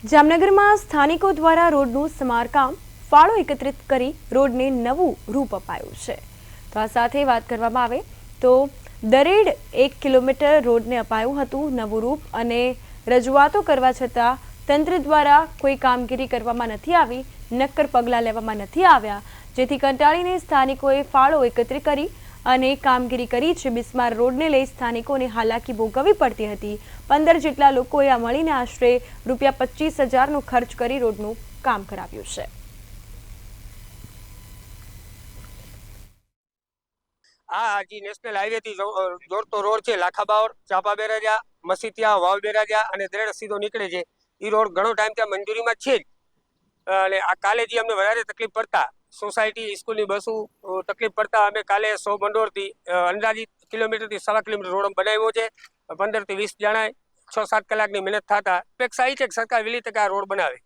જામનગરમાં સ્થાનિકો દ્વારા રોડનું સમારકામ ફાળો એકત્રિત કરી રોડને નવું રૂપ અપાયું છે. તો આ સાથે વાત કરવામાં આવે તો દરેડ એક કિલોમીટર રોડને અપાયું હતું નવું રૂપ અને રજૂઆતો કરવા છતાં તંત્ર દ્વારા કોઈ કામગીરી કરવામાં નથી આવી, નક્કર પગલાં લેવામાં નથી આવ્યા, જેથી કંટાળીને સ્થાનિકોએ ફાળો એકત્રિત કરી અને કામગીરી કરી છે. બિસ્માર રોડને લઈ સ્થાનિકોને હાલાકી ભોગવવી પડતી હતી. પંદર જેટલા લોકોએ આ મળીને આશરે રૂપિયા પચીસ હજારનો ખર્ચ કરી રોડનું કામ કરાવ્યું છે. આ હાજી નેશનલ હાઈવે થી જોડતો રોડ છે. લાખાબાવર, ચાપા બેરાજા, મસીતિયા, વાવ બેરાજા અને દ્રેડ સીધો નીકળે છે. એ રોડ ઘણો ટાઈમ ત્યાં મંજૂરીમાં છે જ. અને આ કાલે જે અમને વધારે તકલીફ પડતા સોસાયટી, સ્કૂલની બસો તકલીફ પડતા અમે કાલે સો મંડોરથી અંદાજિત કિલોમીટરથી સવા કિલોમીટર રોડ બનાવ્યો છે. પંદરથી વીસ જણાએ છ સાત કલાકની મહેનત થતા. અપેક્ષા એ છે કે સરકાર વહેલી તકે આ રોડ બનાવે.